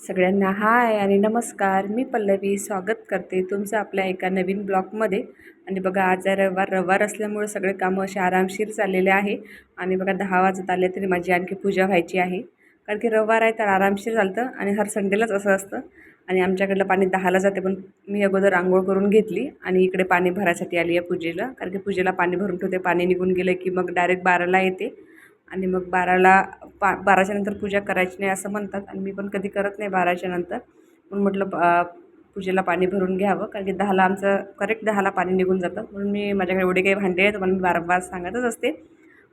सगळ्यांना हाय आणि नमस्कार. मी पल्लवी स्वागत करते तुमचं आपल्या एका नवीन ब्लॉगमध्ये. आणि बघा आज आहे रविवार रविवार असल्यामुळे सगळे कामं असे आरामशीर चाललेले आहे. आणि बघा दहा वाजत आले तरी माझी आणखी पूजा व्हायची आहे. कारण की रविवार आहे तर आरामशीर चालतं आणि हर संडेलाच असं असतं. आणि आमच्याकडलं पाणी दहाला जाते पण मी अगोदर आंघोळ करून घेतली आणि इकडे पाणी भरायसाठी आली आहे पूजेला. कारण की पूजेला पाणी भरून ठेवते पाणी निघून गेलं की मग डायरेक्ट बाराला येते. आणि मग बाराला पा बाराच्या नंतर पूजा करायची नाही असं म्हणतात आणि मी पण कधी करत नाही बाराच्या नंतर. म्हणून म्हटलं पूजेला पाणी भरून घ्यावं कारण की दहाला आमचं करेक्ट दहाला पाणी निघून जातं. म्हणून मी माझ्याकडे एवढे काही भांडे आहेत म्हणून मी वारंवार सांगतच असते.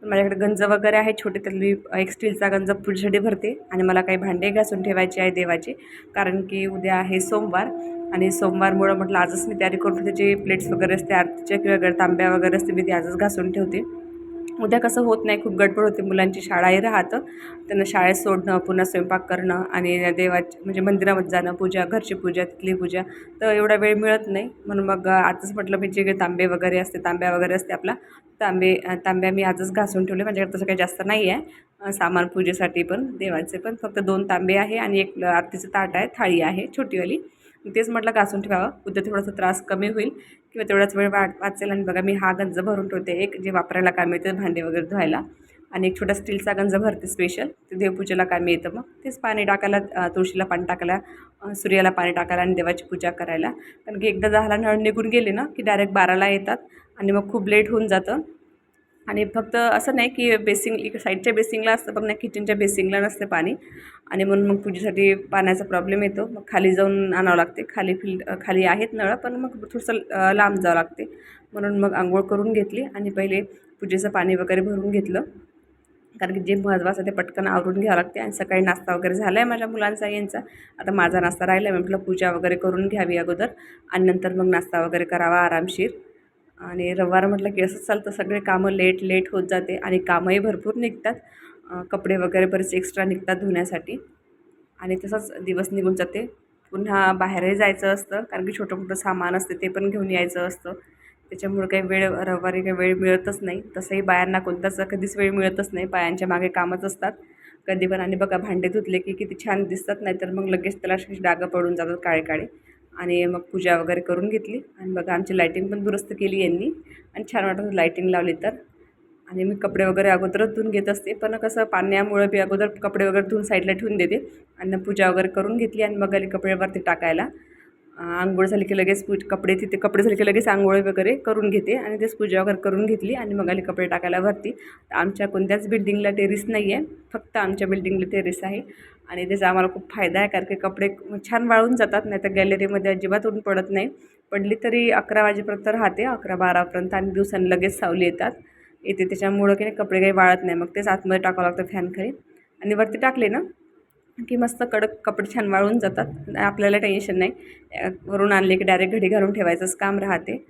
पण माझ्याकडे गंज वगैरे आहे छोटे त्यातली एक स्टीलचा गंज पूजेसाठी भरते आणि मला काही भांडे घासून ठेवायचे आहे देवाचे. कारण की उद्या आहे सोमवार आणि सोमवारमुळं म्हटलं आजच मी तयारी करून त्याचे प्लेट्स वगैरे असते आरतीच्या किंवा तांब्या वगैरे असते मी ते आजच घासून ठेवते. उद्या कसं होत नाही खूप गडबड होते मुलांची शाळाही राहतं. त्यांना शाळेत सोडणं पुन्हा स्वयंपाक करणं आणि देवाची म्हणजे मंदिरामध्ये जाणं पूजा घरची पूजा तिथली पूजा. तर एवढा वेळ मिळत नाही. म्हणून मग आजच म्हटलं मी जे काही तांबे वगैरे असते तांब्या वगैरे असते आपला. तांबे तांब्या मी आजच घासून ठेवले. माझ्याकडे तसं काही जास्त नाही आहे. सामान पूजेसाठी पण देवाचे पण. फक्त दोन तांबे आहे आणि एक आरतीचं ताट आहे थाळी आहे छोटीवाली. तेच म्हटलं घासून ठेवावं. उद्या थोडासा त्रास कमी होईल किंवा तेवढाच वेळ वा वाचेल आणि बघा मी हा गंज भरून ठेवते एक जे वापरायला काम येतं भांडे वगैरे धुवायला. आणि एक छोटा स्टीलचा गंज भरते स्पेशल ते देवपूजेला कामी येतं मग. तेच पाणी टाकायला तुळशीला पाणी टाकायला सूर्याला पाणी टाकायला आणि देवाची पूजा करायला. कारण की एकदा दहाला नळ निघून गेले ना की डायरेक्ट बाराला येतात आणि मग खूप लेट होऊन जातं. आणि फक्त असं नाही की बेसिंग इकडे साईडच्या बेसिंगला असतं पण नाही किचनच्या बेसिंगला नसते पाणी. आणि म्हणून मग पूजेसाठी पाण्याचा प्रॉब्लेम येतो. मग खाली जाऊन आणावं लागते. खाली फिल्ड खाली आहेत नळं पण मग थोडंसं लांब जावं लागते. म्हणून मग आंघोळ करून घेतली आणि पहिले पूजेचं पाणी वगैरे भरून घेतलं. कारण की जे महत्त्वाचं ते पटकन आवरून घ्यावं लागते. आणि सकाळी नाश्ता वगैरे झाला आहे माझ्या मुलांचा यांचा. आता माझा नाश्ता राहिला आहे म्हटलं पूजा वगैरे करून घ्यावी अगोदर. आणि नंतर मग नाश्ता वगैरे करावा आरामशीर. आणि रविवार म्हटलं की असंच चालतं सगळे कामं लेट लेट होत जाते आणि कामंही भरपूर निघतात. कपडे वगैरे बरेच एक्स्ट्रा निघतात धुण्यासाठी. आणि तसंच दिवस निघून जाते. पुन्हा बाहेरही जायचं असतं कारण की छोटं मोठं सामान असते ते पण घेऊन यायचं असतं. त्याच्यामुळे काही वेळ रविवारी काही वेळ मिळतच नाही. तसंही बायांना कोणताच कधीच वेळ मिळतच नाही. बायांच्या मागे कामच असतात. कधी पण आणि बघा भांडे धुतले की किती छान दिसतात नाही तर मग लगेच त्याला डागं पडून जातात काळे काळे. आणि मग पूजा वगैरे करून घेतली. आणि बघा आमची लायटिंग पण दुरुस्त केली यांनी. आणि छान वाटत लायटिंग लावली तर. आणि मी कपडे वगैरे अगोदरच धुवून घेत असते. पण कसं पाण्यामुळं मी अगोदर कपडे वगैरे धुवून साईडला ठेवून देते. आणि पूजा वगैरे करून घेतली आणि मग आली कपड्यावरती टाकायला. आंघोळ झाली की लगेच पूज कपडे तिथे कपडे झाले की लगेच आंघोळ वगैरे करून घेते. आणि तेच पूजा वगैरे करून घेतली आणि मग आली कपडे टाकायला वरती. आमच्या कोणत्याच बिल्डिंगला टेरिस नाही आहे फक्त आमच्या बिल्डिंगला टेरिस आहे. आणि त्याचा आम्हाला खूप फायदा आहे कारण की कपडे छान वाळून जातात नाही तर गॅलरीमध्ये अजिबात ऊन पडत नाही. पडली तरी अकरा वाजेपर्यंत राहते अकरा बारापर्यंत आणि दिवसांनी लगेच सावली येतात. येते त्याच्यामुळं की नाही कपडे काही वाळत नाही मग तेच आतमध्ये टाकावं लागतं फॅनखाली आणि वरती टाकले ना की मस्त कडक कपडे छान वाळून जातात. आपल्याला टेन्शन नाही. वरून आणले की डायरेक्ट घडी घालून ठेवायचंच काम राहते.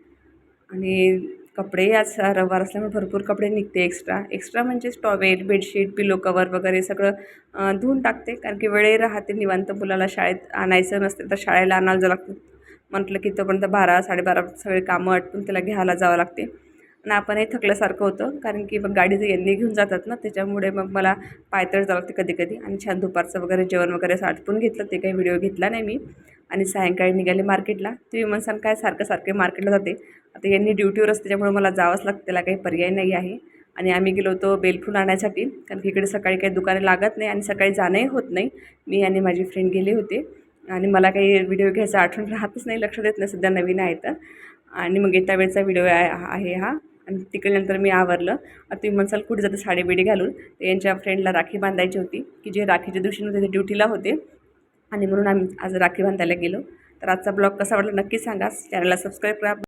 आणि कपडे आज रविवार असल्यामुळे भरपूर कपडे निघते एक्स्ट्रा एक्स्ट्रा म्हणजे टॉवेल बेडशीट पिलो कवर वगैरे सगळं धुवून टाकते. कारण की वेळे राहते निवांत मुलाला शाळेत आणायचं नसते तर शाळेला आणायला जावं लागतं. म्हटलं की तोपर्यंत बारा साडेबारा सगळे कामं अटपून त्याला घ्यायला जावं लागते. आणि आपणही थकल्यासारखं होतं. कारण की मग गाडीचं यांनी घेऊन जातात ना त्याच्यामुळे मग मला पायतळ जावं लागते कधी कधी. आणि छान दुपारचं वगैरे जेवण वगैरे असं आटपून घेतलं. ते काही व्हिडिओ घेतला नाही मी. आणि सायंकाळी निघाले मार्केटला तुम्ही म्हणसान काय सारखं सारखे मार्केटला जाते. आता यांनी ड्युटीवर असते त्याच्यामुळे मला जावंच लागतं त्याला काही पर्याय नाही आहे. आणि आम्ही गेलो होतो बेलफूल आणण्यासाठी कारण की इकडे सकाळी काही दुकाने लागत नाही आणि सकाळी जाणंही होत नाही. मी आणि माझी फ्रेंड गेले होते. आणि मला काही व्हिडिओ घ्यायचा आठवण राहतच नाही लक्ष देत नाही सध्या नवीन आहे तर. आणि मग येत्या वेळचा व्हिडिओ आहे हा. आणि तिकडल्यानंतर मी आवरलं. तुम्ही म्हणसाल कुठे जाते साडीबिडी घालून. तर यांच्या फ्रेंडला राखी बांधायची होती की जे राखीच्या दिवशी नव्हते ते ड्युटीला होते. आणि म्हणून आम्ही आज राखी बांधायला गेलो. तर आजचा ब्लॉग कसा वाटला नक्की सांगा. चॅनलला सबस्क्राईब करा.